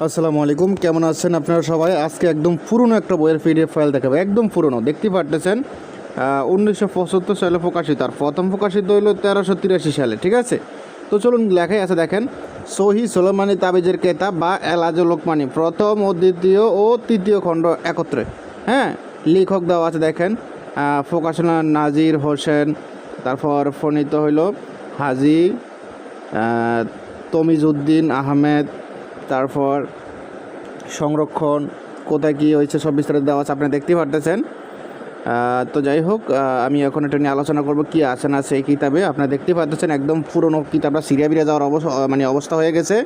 আসসালামু আলাইকুম, কেমন আছেন আপনারা সবাই? আজকে একদম পুরনো একটা বইয়ের পিডিএফ ফাইল দেখাবো। একদম পুরনো, দেখতে পারতেছেন? উনিশশো পঁচাত্তর সালে প্রকাশিত, আর প্রথম প্রকাশিত হইল তেরোশো তিরাশি সালে, ঠিক আছে? তো চলুন লেখাই আছে, দেখেন। সহি সোলমানি তাবিজের কেতাব বা এলাজ লোকমানি, প্রথম ও দ্বিতীয় ও তৃতীয় খণ্ড একত্রে। হ্যাঁ লেখক দেওয়া আছে, দেখেন। প্রকাশনা নাজির হোসেন, তারপর ফণিত হইল হাজি তমিজউদ্দিন আহমেদ তারপর সংরক্ষণ, কোথায় কী হয়েছে সব বিস্তারিত দেওয়া আছে, আপনি দেখতেই পারতেছেন। তো যাই হোক আমি এখন এটা নিয়ে আলোচনা করব কি আছে না সেই কিতাবে। আপনারা দেখতেই পাচ্ছেন একদম পুরনো কিতাবটা সিরিয়া বিরিয়া যাওয়ার অবস্থা মানে অবস্থা হয়ে গেছে।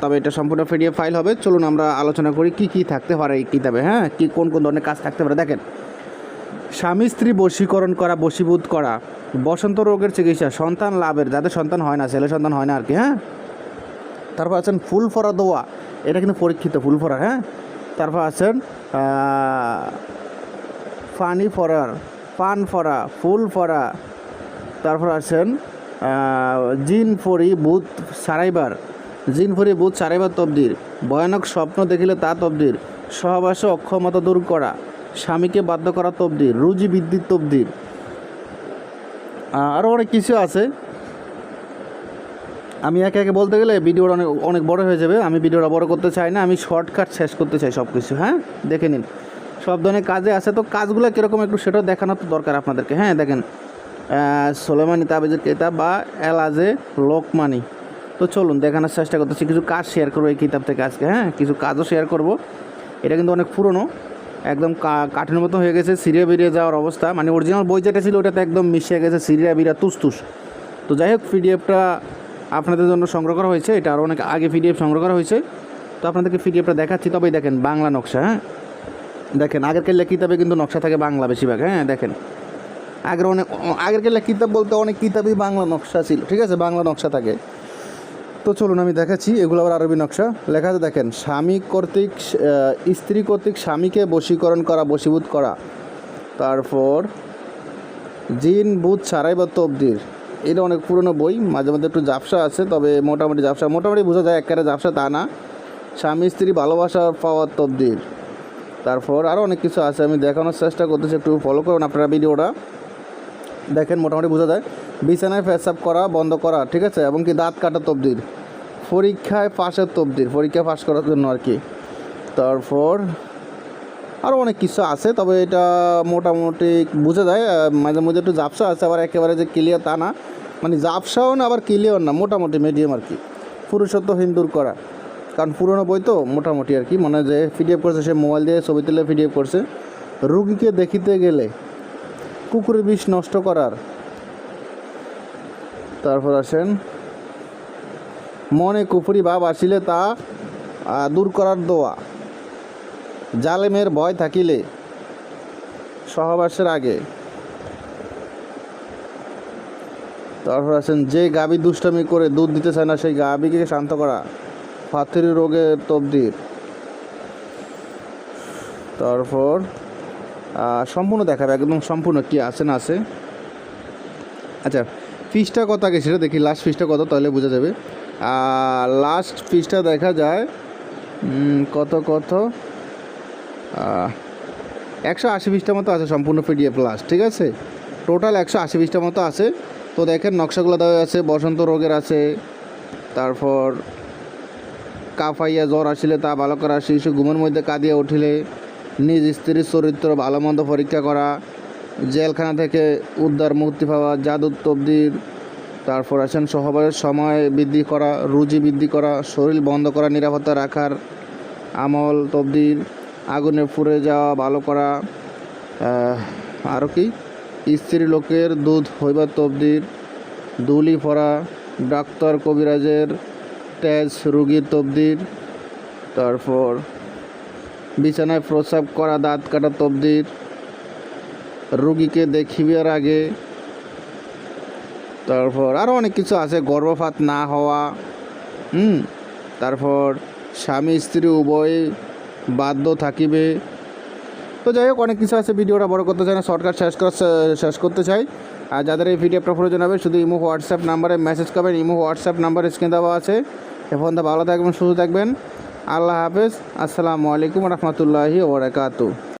তবে এটা সম্পূর্ণ পিডিএফ ফাইল হবে। চলুন আমরা আলোচনা করি কি কি থাকতে পারে এই কিতাবে হ্যাঁ? কি কোন কোন ধরনের কাজ থাকতে পারে? দেখেন, স্বামী স্ত্রী বশীকরণ করা, বশীভূত করা, বসন্ত রোগের চিকিৎসা, সন্তান লাভের, যাদের সন্তান হয় না, ছেলে সন্তান হয় না আর কি হ্যাঁ? তারপর আছেন ফুল ফরা দোয়া। এটা কিন্তু পরীক্ষিত ফুল ফরা হ্যাঁ? তারপর আছেন ফানি ফরার, পান ফরা, ফুল ফরা। তারপর আছেন জিন ফরি বুধ সারাইবার। জিন ফরি বুধ সারাইবার তবদির। ভয়ানক স্বপ্ন দেখিলে তা তবদির। সহবাসে অক্ষমতা দূর করা। স্বামীকে বাধ্য করা তবদির। রুজি বৃদ্ধির তবদির। আরও অনেক কিছু আছে। আমি একে একে বলতে গেলে ভিডিওটা অনেক অনেক বড় হয়ে যাবে। আমি ভিডিওটা বড় করতে চাই না, আমি শর্টকাট শেষ করতে চাই সব কিছু হ্যাঁ? দেখে নিন। সব ধরনের কাজে আছে, তো কাজগুলো কীরকম একটু সেটাও দেখানো তো দরকার আপনাদেরকে হ্যাঁ? দেখেন সোলেমানি, তাবিজের কিতাব বা এলাজে লোকমানি। তো চলুন, দেখানোর চেষ্টা করতেছি, কিছু কাজ শেয়ার করব এই কিতাব থেকে আজকে হ্যাঁ? কিছু কাজও শেয়ার করব। এটা কিন্তু অনেক পুরনো, একদম কাঠের মতো হয়ে গেছে, সিরিয়া বেরিয়ে যাওয়ার অবস্থা। মানে অরিজিনাল বই যেটা ছিল, ওটাতে একদম মিশে গেছে, সিরিয়া বিরিয়া, তুসতুস। তো যাই হোক পিডিএফটা আপনাদের জন্য সংগ্রহ করা হয়েছে। এটা আরও অনেক আগে পিডিএফ সংগ্রহ করা হয়েছে। তো আপনাদেরকে পিডিএফটা দেখাচ্ছি, তবেই দেখেন বাংলা নকশা হ্যাঁ? দেখেন আগের কেল্লা কিতাবে কিন্তু নকশা থাকে বাংলা বেশিরভাগ হ্যাঁ? দেখেন, আগের অনেক আগের কেল্লা কিতাব বলতে অনেক কিতাবই বাংলা নকশা ছিল, ঠিক আছে? বাংলা নকশা থাকে। তো চলুন আমি দেখাচ্ছি, এগুলো আবার আরবি নকশা। লেখা আছে, দেখেন, স্বামী কর্তৃক স্ত্রী কর্তৃক স্বামীকে বশীকরণ করা, বশীভূত করা। তারপর, জিন বুধ সারাই বা তবদির। এটা অনেক পুরনো বই, মাঝে মাঝে একটু জাপসা আছে, তবে মোটামুটি জাপসা মোটামুটি বোঝা যায় একেবারে জাপসা তা না। স্বামী, স্ত্রী ভালোবাসা পাওয়ার তবদির তারপর আরও অনেক কিছু আছে, আমি দেখানোর চেষ্টা করতেছি, একটু ফলো করুন আপনারা ভিডিওটা। দেখেন, মোটামুটি বোঝা যায়। বিছানায় পেশাব করা, বন্ধ করা, ঠিক আছে? এবং কি দাঁত কাটা তবদির পরীক্ষায় পাশের তবদির পরীক্ষা পাশ করার জন্য আর কি। তারপর আরও অনেক কিছু আছে, তবে এটা মোটামুটি বোঝা যায় মাঝে মধ্যে একটু জাপসা আছে, আবার একেবারে যে ক্লিয়ার তা না। মানে জাপসাও না, আবার ক্লিয়ার না, মোটামুটি মিডিয়াম আর কি। পুরুষত্ব হিন্দুর করা। কারণ পুরনো বই তো, মোটামুটি আর কি। মনে যে পিডিএফ করছে, সে মোবাইল দিয়ে ছবি তুলে পিডিএফ করছে। রুগীকে দেখিতে গেলে কুকুরের বিষ নষ্ট করার। তারপর আসেন, মনে কুফুরি ভাব আসিলে তা দূর করার দোয়া। জালেমের ভয় থাকিলে সহবাসের আগে। তারপর আছেন যে গাবি দুষ্টামি করে দুধ দিতে চায় না, সেই গাবিকে শান্ত করা পাথরি রোগের তবদির। তারপর সম্পূর্ণ দেখাবে, একদম সম্পূর্ণ কি আছে না আছে। আচ্ছা ফিসটা কত আগে সেটা দেখি লাস্ট ফিসটা কত, তাহলে বোঝা যাবে। লাস্ট ফিসটা দেখা যায় কত কত? একশো আশি পিসটার মতো আছে সম্পূর্ণ পিডিএফ প্লাস ঠিক আছে? টোটাল একশো আশি পিসটার মতো আছে। তো দেখেন, নকশাগুলো দেওয়া আছে, বসন্ত রোগের আছে, তারপর কাফাইয়া জ্বর আসিলে তা ভালো করা, শিশু ঘুমের মধ্যে কাঁদিয়া উঠিলে, নিজ স্ত্রীর চরিত্র ভালো মন্দ পরীক্ষা করা, জেলখানা থেকে উদ্ধার, মুক্তি পাওয়া জাদুর তবদির, তারপর আছেন সহবাসের সময় বৃদ্ধি করা, রুজি বৃদ্ধি করা, শরীর বন্ধ করা, নিরাপত্তা রাখার আমল, তবদির আগুনে পুড়ে যাওয়া, ভালো করা আরও কি? স্ত্রী লোকের দুধ হইবার তবদির দুলি পড়া ডাক্তার কবিরাজের তেজ রুগীর তবদির, তারপর বিছানায় প্রস্রাব করা, দাঁত কাটা তবদির, রুগীকে দেখিবার আগে, তারপর আরও অনেক কিছু আছে, গর্ভপাত না হওয়া, হুম? তারপর স্বামী স্ত্রী উভয় বাধ্য থাকিবে। তো যাই হোক, অনেক কিছু আছে, ভিডিওটা বড় করতে চাই না শর্টকাট শেষ শেষ করতে চাই। আর যাদের এই ভিডিওটা প্রয়োজন হবে, শুধু ইমো হোয়াটসঅ্যাপ নাম্বারে মেসেজ করবেন, ইমো হোয়াটসঅ্যাপ নাম্বার স্ক্রিন দেওয়া আছে। এখন তো ভালো থাকবেন, সুস্থ থাকবেন। আল্লাহ হাফেজ, আসসালামু আলাইকুম রহমতুল্লাহি ওবরাকাতু